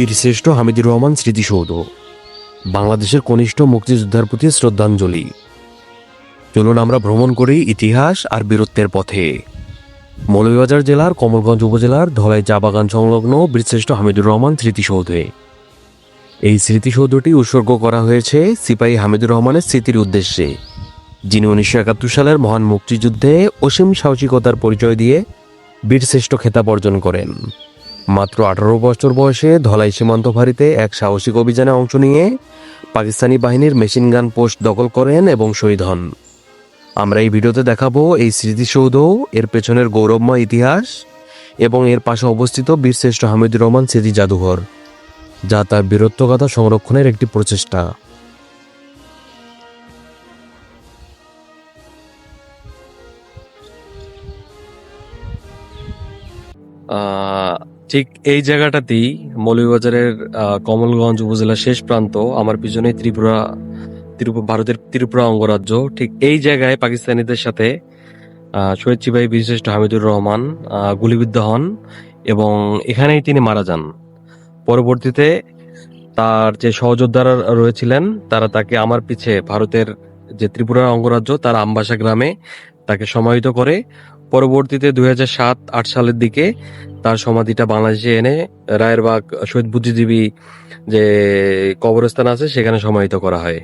বীরশ্রেষ্ঠ হামিদুর রহমান স্মৃতিসৌধ, বাংলাদেশের কনিষ্ঠ মুক্তিযোদ্ধার প্রতি শ্রদ্ধাঞ্জলি। চলুন আমরা ভ্রমণ করি ইতিহাস আর বীরত্বের পথে। মৌলভীবাজার জেলার কমলগঞ্জ উপজেলার ধলাই চা বাগান সংলগ্ন বীরশ্রেষ্ঠ হামিদুর রহমান স্মৃতিসৌধে। এই স্মৃতিসৌধটি উৎসর্গ করা হয়েছে সিপাহী হামিদুর রহমানের স্মৃতির উদ্দেশ্যে, যিনি উনিশশো একাত্তর সালের মহান মুক্তিযুদ্ধে অসীম সাহসিকতার পরিচয় দিয়ে বীরশ্রেষ্ঠ খেতাব অর্জন করেন। মাত্র আঠারো বছর বয়সে ধলাই সীমান্ত ফাঁড়িতে এক সাহসিক অভিযানে অংশ নিয়ে পাকিস্তানি বাহিনীর মেশিন গান পোস্ট দখল করেন এবং শহীদ হন। আমরা এই ভিডিওতে দেখাবো এই স্মৃতিসৌধ এর পেছনের গৌরবময় ইতিহাস এবং এর পাশে অবস্থিত বীরশ্রেষ্ঠ হামিদুর রহমান স্মৃতি জাদুঘর যা তার বীরত্বগাথা সংরক্ষণের একটি প্রচেষ্টা। আহ, ঠিক এই জায়গাটাতেই মৌলভীবাজারের কমলগঞ্জ উপজেলার শেষ প্রান্ত, আমার পিছনে ত্রিপুরা ত্রিপুরা ভারতের ত্রিপুরা অঙ্গরাজ্য। ঠিক এই জায়গায় পাকিস্তানিদের সাথে শহীদ সিপাহী বীরশ্রেষ্ঠ হামিদুর রহমান গুলিবিদ্ধ হন এবং এখানেই তিনি মারা যান। পরবর্তীতে তার যে সহযোদ্ধারা রয়েছিলেন, তারা তাকে আমার পিছে ভারতের যে ত্রিপুরা অঙ্গরাজ্য, তার আমবাসা গ্রামে তাকে সমাহিত করে, পরবর্তীতে দুই হাজার সাত, আট সালের দিকে তার সমাধিটা বাংলাদেশে এনে রায়েরবাগ শহীদ বুদ্ধিজীবী যে কবরস্থান আছে, সেখানে সমাহিত করা হয়।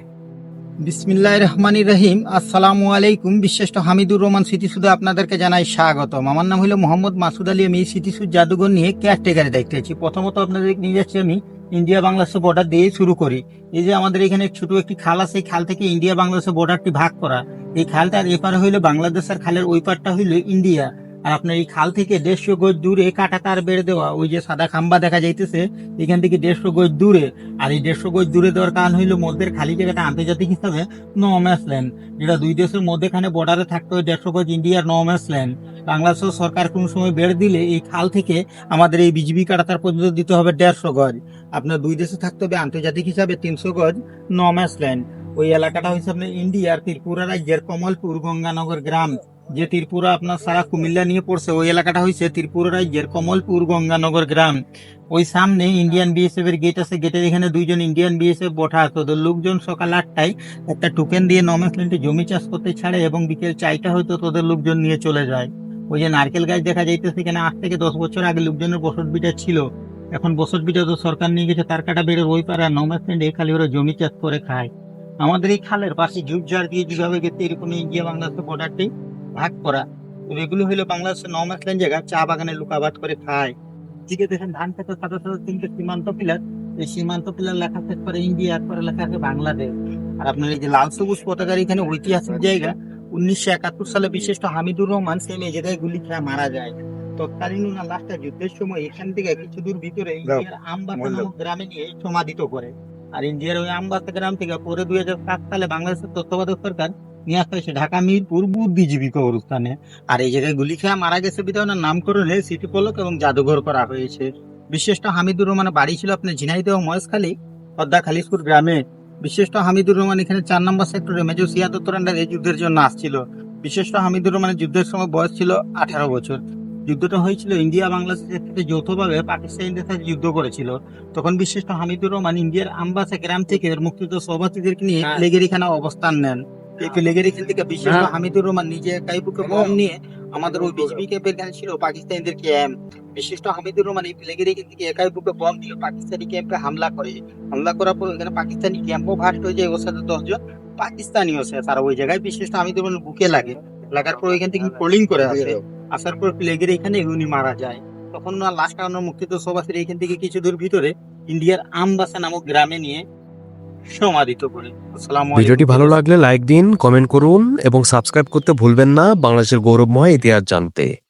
বিসমিল্লাহ রহমানি রহিম। আসসালামু আলাইকুম। বিশিষ্ট হামিদুর রহমান স্মৃতিসুধে আপনাদেরকে জানাই স্বাগতম। আমার নাম হলো মোহাম্মদ মাসুদ আলী আমি এই স্মৃতিসুদ জাদুঘর নিয়ে কেয়ারটেকারের দেখতে আছি প্রথমত আপনাদের নিয়ে যাচ্ছি আমি ইন্ডিয়া বাংলাদেশের বর্ডার দিয়ে শুরু করি। এই যে আমাদের এখানে ছোট একটি খাল আছে, এই খাল থেকে ইন্ডিয়া বাংলাদেশের বর্ডারটি ভাগ করা। এই খালটার এপার হইল বাংলাদেশ আর খালের ওই পারটা হইল ইন্ডিয়া। আর আপনার এই খাল থেকে দেড়শো গজ দূরে কাটা তার বেড়ে দেওয়া, ওই যে সাদা খাম্বা দেখা যাইতেছে, এখান থেকে দেড়শো গজ দূরে। আর এই দেড়শো গজ দূরে দেওয়ার কারণ হইল মধ্যের খালি জায়গাটা আন্তর্জাতিক হিসাবে নো ল্যান্ড যেটা দুই দেশের মধ্যেখানে বর্ডারে থাকতো ওই দেড়শো গজ ইন্ডিয়ার নো ল্যান্ড বাংলাদেশ সরকার কোন সময় বেড়ে দিলে এই খাল থেকে আমাদের এই বিজিবি কাটাতার পর্যন্ত দিতে হবে দেড়শো গজ। আপনার দুই দেশে থাকতে হবে আন্তর্জাতিক হিসাবে তিনশো গজ নো ল্যান্ড ওই এলাকাটা হচ্ছে আপনার ইন্ডিয়ার ত্রিপুরা রাজ্যের কমলপুর গঙ্গানগর গ্রাম। যে ত্রিপুরা আপনার সারা কুমিল্লা নিয়ে পড়ছে, ওই এলাকাটা হয়েছে ত্রিপুরা রাজ্যের কমলপুর গঙ্গানগর গ্রাম। ওই সামনে ইন্ডিয়ান বিএসএফ এর গেট আছে গেটের এখানে দুইজন ইন্ডিয়ান বিএসএফ বঠা আছে। ওদের লোকজন সকাল আটটায় একটা টোকেন দিয়ে নমেসল্যান্ডে জমি চাষ করতে ছাড়ে এবং বিকেল চারটা হয়তো তোদের লোকজন নিয়ে চলে যায়। ওই যে নারকেল গাছ দেখা যাইতেছে এখানে আট থেকে দশ বছর আগে লোকজনের বসত বিটা ছিল। এখন বসত বিটা তো সরকার নিয়ে গেছে, তার কাটা বেড়ে ওই পাড়া নমেসল্যান্ডে খালি ওরা জমি চাষ করে খায়। আমাদের এই খালের পাশে ঝুপঝাড় দিয়ে যেভাবে গেছে, এরকম ইন্ডিয়া বাংলাদেশের বর্ডারটি ভাগ করা। এগুলো হলো বাংলাদেশের নমেসল্যান্ড জায়গা চা বাগানে লুকাবাদ করে খায়। দিকে দেখেন ধান খেতের সাথে সাথে তিনটে সীমান্ত পিলার। এই সীমান্ত পিলার লেখা শেষ করে ইন্ডিয়া এরপরে লেখা আছে বাংলাদেশ। আর আপনার এই যে লাল সবুজ পতাকার এখানে ঐতিহাসিক জায়গা উনিশশো একাত্তর সালে বিশিষ্ট হামিদুর রহমান সেম এই জায়গায় গুলি খেয়ে মারা যায়। তৎকালীন ওনার লাশটা যুদ্ধের সময় এখান থেকে কিছু দূর ভিতরে ইন্ডিয়ার আমবাসা নামক গ্রামে নিয়ে সমাধিত করে। আর ইন্ডিয়ার ওই আমবাসা গ্রাম থেকে পরে দুই হাজার সাত সালে বাংলাদেশের তত্ত্বাবধায়ক সরকার নিয়ে আসা হয়েছে। ঢাকা মিরপুর বুদ্ধিজীবী কবরস্থানে। আর এই জায়গায় গুলি খেয়ে মারা গেছে বিধায় ওনার নামকরণে স্মৃতি পলক এবং জাদুঘর করা হয়েছে। বিশিষ্ট হামিদুর রহমানের বাড়ি ছিল আপনার ঝিনাইদহ মহেশখালী পদ্মা খালিশপুর গ্রামে। বিশিষ্ট হামিদুর রহমান এখানে চার নম্বর সেক্টরে মেজর সিয়াদত্তর আন্ডারে এই যুদ্ধের জন্য আসছিল। বিশিষ্ট হামিদুর রহমানের যুদ্ধের সময় বয়স ছিল আঠারো বছর। যুদ্ধটা হয়েছিল ইন্ডিয়া বাংলাদেশের সাথে যৌথভাবে পাকিস্তানিদের সাথে যুদ্ধ করেছিল। তখন বিশিষ্ট হামিদুর রহমান ইন্ডিয়ার আমবাসা গ্রাম থেকে মুক্তিযুদ্ধ সভাপতিদেরকে নিয়ে লেগেরিখানা অবস্থান নেন। থেকে বিশিষ্ট হামিদুর রহমান নিজে বুকে নিয়ে আমাদের ওই বিজেপি ক্যাম্পের গান ছিল পাকিস্তানিদের ক্যাম্প। বিশিষ্ট হামিদুর রহমান এই থেকে একাই বুকে বম দিয়ে পাকিস্তানি ক্যাম্পে হামলা করে। হামলা করার পর এখানে পাকিস্তানি ক্যাম্পও ভাস্ট হয়ে যায় ওর সাথে দশজন পাকিস্তানিও আর ওই জায়গায় বিশিষ্ট হামিদুর রহমান বুকে লাগে। লাগার পর ওইখান থেকে পোলিং করে আসে। আসার পর প্লেগের এখানে উনি মারা যায়। তখন লাস্ট কারণ মুক্তিযুদ্ধ সভাসের এখান থেকে কিছু দূর ভিতরে। ইন্ডিয়ার আমবাসা নামক গ্রামে নিয়ে সমাধিত করে। ভিডিওটি ভালো লাগলে লাইক দিন, কমেন্ট করুন এবং সাবস্ক্রাইব করতে ভুলবেন না বাংলাদেশের গৌরবময় ইতিহাস জানতে